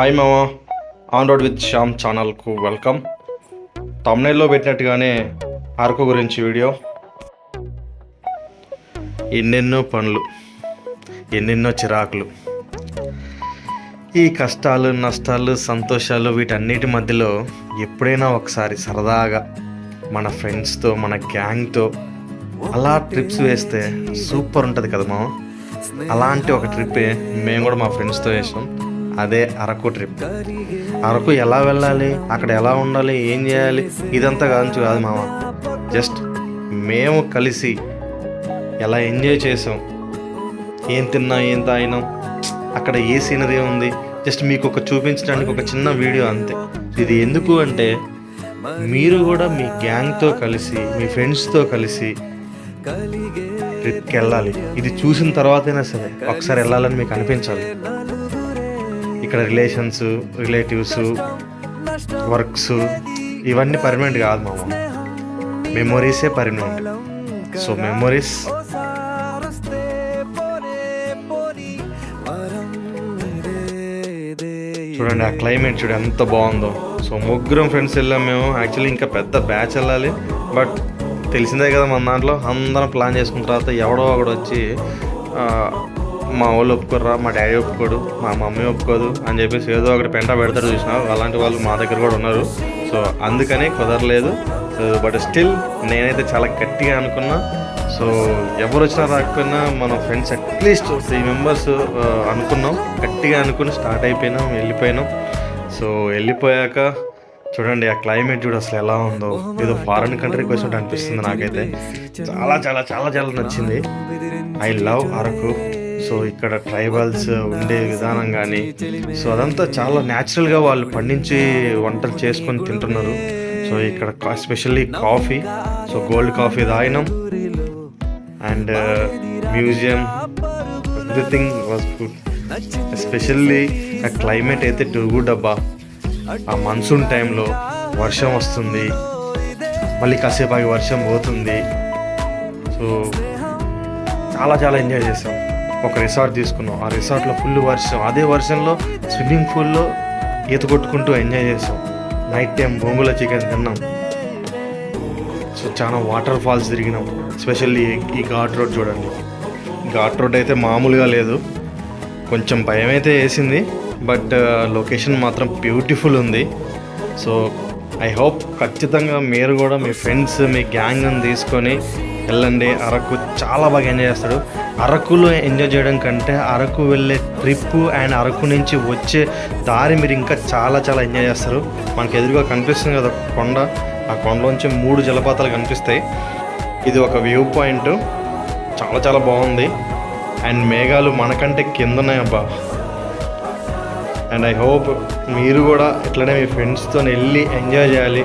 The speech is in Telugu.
హాయ్ మామ. ఆన్ రోడ్ విత్ శ్యామ్ ఛానల్కు వెల్కమ్ తమ్నైల్లో పెట్టినట్టుగానే అరకు గురించి వీడియో ఎన్నెన్నో పనులు ఎన్నెన్నో చిరాకులు. ఈ కష్టాలు నష్టాలు సంతోషాలు వీటన్నిటి మధ్యలో ఎప్పుడైనా ఒకసారి సరదాగా మన ఫ్రెండ్స్తో మన గ్యాంగ్తో అలా ట్రిప్స్ వేస్తే సూపర్ ఉంటుంది కదా మామ. అలాంటి ఒక ట్రిప్పే మేము కూడా మా ఫ్రెండ్స్తో వేసాం. అదే అరకు ట్రిప్ అరకు ఎలా వెళ్ళాలి? అక్కడ ఎలా ఉండాలి? ఏం చేయాలి? ఇదంతా కాదు కాదు మామ. జస్ట్ మేము కలిసి ఎలా ఎంజాయ్ చేసాం? ఏం తిన్నా? ఏం తాగినాం? అక్కడ ఏ సీనరీ ఉంది? జస్ట్ మీకు ఒక చూపించడానికి ఒక చిన్న వీడియో అంతే. ఇది ఎందుకు అంటే మీరు కూడా మీ గ్యాంగ్తో కలిసి మీ ఫ్రెండ్స్తో కలిసి ట్రిప్కి వెళ్ళాలి. ఇది చూసిన తర్వాతైనా సరే ఒకసారి వెళ్ళాలని మీకు అనిపించాలి. ఇక్కడ రిలేషన్స్ రిలేటివ్స్ వర్క్స్ ఇవన్నీ పర్మనెంట్ కాదు మామ. మెమొరీసే పర్మనెంట్ సో మెమొరీస్ చూడండి ఆ క్లైమేట్ చూడు ఎంత బాగుందో. సో ముగ్గురం ఫ్రెండ్స్ వెళ్ళాం మేము. యాక్చువల్లీ ఇంకా పెద్ద బ్యాచ్ వెళ్ళాలి. బట్ తెలిసిందే కదా మన దాంట్లో అందరం ప్లాన్ చేసుకున్న తర్వాత ఎవడో ఒకడు వచ్చి మా వాళ్ళు ఒప్పుకోర్రా మా డాడీ ఒప్పుకోడు మా మమ్మీ ఒప్పుకోదు అని చెప్పేసి ఏదో ఒకటి పెంట పెడతారు చూసిన అలాంటి వాళ్ళు మా దగ్గర కూడా ఉన్నారు. సో అందుకని కుదరలేదు. సో బట్ స్టిల్ నేనైతే చాలా గట్టిగా అనుకున్నా. సో ఎవరు వచ్చినా రాకపోయినా మన ఫ్రెండ్స్ అట్లీస్ట్ త్రీ మెంబర్స్ అనుకున్నాం. గట్టిగా అనుకుని స్టార్ట్ అయిపోయినాం వెళ్ళిపోయినాం. సో వెళ్ళిపోయాక చూడండి ఆ క్లైమేట్ చూడు అసలు ఎలా ఉందో. ఏదో ఫారెన్ కంట్రీకి వచ్చినట్టు అనిపిస్తుంది నాకైతే. చాలా చాలా చాలా చాలా నచ్చింది. I love Araku. సో ఇక్కడ ట్రైబల్స్ ఉండే విధానం కానీ సో అదంతా చాలా న్యాచురల్గా వాళ్ళు పండించి వంటలు చేసుకొని తింటున్నారు. సో ఇక్కడ specially coffee so gold coffee తాగినాం. And museum everything was good especially ఆ క్లైమేట్ అయితే టూ గుడ్ ఆ మన్సూన్ టైంలో వర్షం వస్తుంది. మళ్ళీ కాసేపు ఆగి వర్షం పోతుంది. సో చాలా చాలా ఎంజాయ్ చేసాం. ఒక రిసార్ట్ తీసుకున్నాం. ఆ రిసార్ట్లో ఫుల్ వర్షం. అదే వర్షంలో స్విమ్మింగ్ పూల్లో ఈత కొట్టుకుంటూ ఎంజాయ్ చేసాం. నైట్ టైం బొంగుల చికెన్ తిన్నాం. సో చాలా వాటర్ ఫాల్స్ తిరిగినాం. స్పెషల్లీ ఈ ఘాట్ రోడ్ చూడండి. ఘాట్ రోడ్ అయితే మామూలుగా లేదు. కొంచెం భయం అయితే వేసింది. బట్ లొకేషన్ మాత్రం బ్యూటిఫుల్ ఉంది. సో ఐ హోప్ ఖచ్చితంగా మీరు కూడా మీ ఫ్రెండ్స్ మీ గ్యాంగ్ని తీసుకొని వెళ్ళండి. అరకు చాలా బాగా ఎంజాయ్ చేస్తాడు. అరకులో ఎంజాయ్ చేయడం కంటే అరకు వెళ్ళే ట్రిప్ అండ్ అరకు నుంచి వచ్చే దారి మీరు ఇంకా చాలా చాలా ఎంజాయ్ చేస్తారు. మనకు ఎదురుగా కనిపిస్తుంది కదా కొండ. ఆ కొండలోంచి మూడు జలపాతాలు కనిపిస్తాయి. ఇది ఒక వ్యూ పాయింట్. చాలా చాలా బాగుంది. అండ్ మేఘాలు మనకంటే కింద ఉన్నాయి అబ్బా. అండ్ ఐ హోప్ మీరు కూడా ఇట్లనే మీ ఫ్రెండ్స్తో వెళ్ళి ఎంజాయ్ చేయాలి.